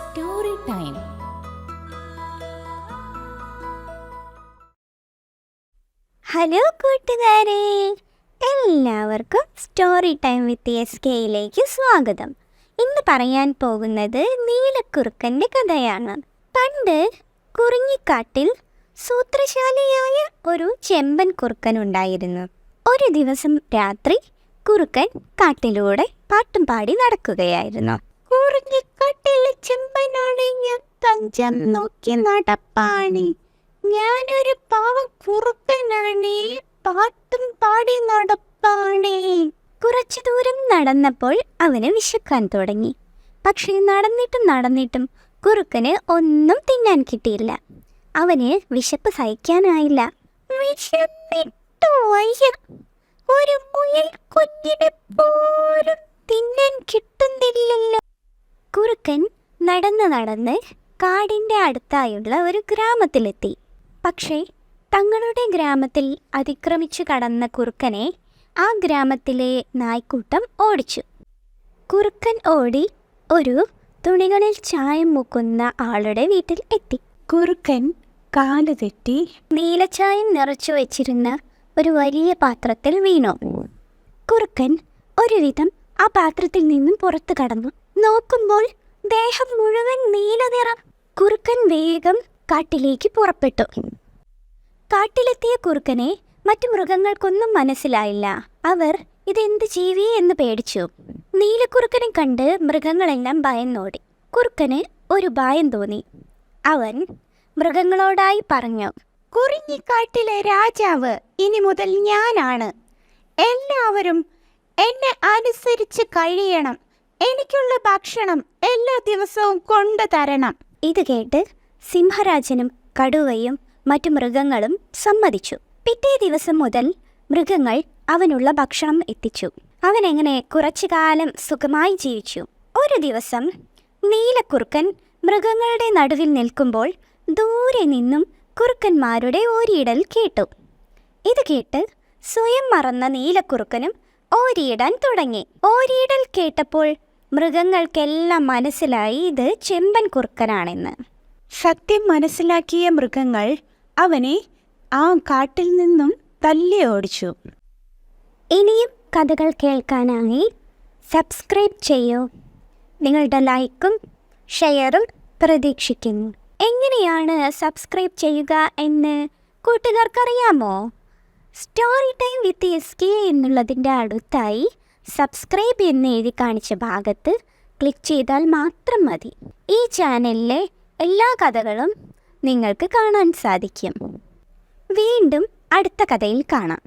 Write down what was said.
Story time hello കൂട്ടുകാരെ. എല്ലാവർക്കും story time with S കെയിലേക്ക് സ്വാഗതം. ഇന്ന് പറയാൻ പോകുന്നത് നീലക്കുറുക്കന്റെ കഥയാണ്. പണ്ട് കുറിഞ്ഞിക്കാട്ടിൽ സൂത്രശാലിയായ ഒരു ചെമ്പൻ കുറുക്കൻ ഉണ്ടായിരുന്നു. ഒരു ദിവസം രാത്രി കുറുക്കൻ കാട്ടിലൂടെ പാട്ടും പാടി നടക്കുകയായിരുന്നു. ഞാൻ തഞ്ചം നോക്കി നടപ്പാണി. ഞാനൊരു പാവം കുറുക്കനാണ് പാട്ടും പാടി നടപ്പാണേ. കുറച്ചു ദൂരം നടന്നപ്പോൾ അവന് വിശക്കാൻ തുടങ്ങി. പക്ഷേ നടന്നിട്ടും നടന്നിട്ടും കുറുക്കന് ഒന്നും തിന്നാൻ കിട്ടിയില്ല. അവന് വിശപ്പ് സഹിക്കാനായില്ല. ഒരു മുയൽ കുഞ്ഞിനെ പോലും തിന്നാൻ കിട്ടുന്നില്ലല്ലോ. കുറുക്കൻ നടന്ന് നടന്ന് കാടിന്റെ അടുത്തായുള്ള ഒരു ഗ്രാമത്തിലെത്തി. പക്ഷേ തങ്ങളുടെ ഗ്രാമത്തിൽ അതിക്രമിച്ചു കടന്ന കുറുക്കനെ ആ ഗ്രാമത്തിലെ നായ്ക്കൂട്ടം ഓടിച്ചു. കുറുക്കൻ ഓടി ഒരു തുണികളിൽ ചായം മുക്കുന്ന ആളുടെ വീട്ടിൽ എത്തി. കുറുക്കൻ കാൽ തെറ്റി. നീലച്ചായം നിറച്ചു വെച്ചിരുന്ന ഒരു വലിയ പാത്രത്തിൽ വീണു. കുറുക്കൻ ഒരുവിധം ആ പാത്രത്തിൽ നിന്നും പുറത്തു കടന്നു. നോക്കുമ്പോൾ ദേഹം മുഴുവൻ നീല നിറം കുറുക്കൻ വേഗം കാട്ടിലേക്ക് പുറപ്പെട്ടു. കാട്ടിലെത്തിയ കുറുക്കനെ മറ്റു മൃഗങ്ങൾക്കൊന്നും മനസ്സിലായില്ല. അവർ ഇതെന്ത് ജീവി എന്ന് പേടിച്ചു. നീലക്കുറുക്കനെ കണ്ട് മൃഗങ്ങളെല്ലാം ഭയന്നോടി. കുറുക്കന് ഒരു ഭയം തോന്നി. അവൻ മൃഗങ്ങളോടായി പറഞ്ഞു കുറിഞ്ഞിക്കാട്ടിലെ രാജാവ് ഇനി മുതൽ ഞാനാണ്. എല്ലാവരും എന്നെ അനുസരിച്ച് കഴിയണം. എനിക്കുള്ള ഭക്ഷണം എല്ലാ ദിവസവും കൊണ്ടു തരണം. ഇത് കേട്ട് സിംഹരാജനും കടുവയും മറ്റു മൃഗങ്ങളും സമ്മതിച്ചു. പിറ്റേ ദിവസം മുതൽ മൃഗങ്ങൾ അവനുള്ള ഭക്ഷണം എത്തിച്ചു. അവൻ എങ്ങനെ കുറച്ചു കാലം സുഖമായി ജീവിച്ചു. ഒരു ദിവസം നീലക്കുറുക്കൻ മൃഗങ്ങളുടെ നടുവിൽ നിൽക്കുമ്പോൾ ദൂരെ നിന്നും കുറുക്കന്മാരുടെ ഓരിയിടൽ കേട്ടു. ഇത് കേട്ട് സ്വയം മറന്ന നീലക്കുറുക്കനും ഓരിയിടാൻ തുടങ്ങി. ഓരിയിടൽ കേട്ടപ്പോൾ മൃഗങ്ങൾക്കെല്ലാം മനസ്സിലായി ഇത് ചെമ്പൻ കുറുക്കനാണെന്ന്. സത്യം മനസ്സിലാക്കിയ മൃഗങ്ങൾ അവനെ ആ കാട്ടിൽ നിന്നും തല്ലി ഓടിച്ചു. ഇനിയും കഥകൾ കേൾക്കാനായി സബ്സ്ക്രൈബ് ചെയ്യൂ. നിങ്ങളുടെ ലൈക്കും ഷെയറും പ്രതീക്ഷിക്കുന്നു. എങ്ങനെയാണ് സബ്സ്ക്രൈബ് ചെയ്യുക എന്ന് കൂട്ടുകാർക്കറിയാമോ? Story time with S K എന്നുള്ളതിന്റെ അടുത്തായി സബ്സ്ക്രൈബ് എന്ന് എഴുതി കാണിച്ച ഭാഗത്ത് ക്ലിക്ക് ചെയ്താൽ മാത്രം മതി. ഈ ചാനലിലെ എല്ലാ കഥകളും നിങ്ങൾക്ക് കാണാൻ സാധിക്കും. വീണ്ടും അടുത്ത കഥയിൽ കാണാം.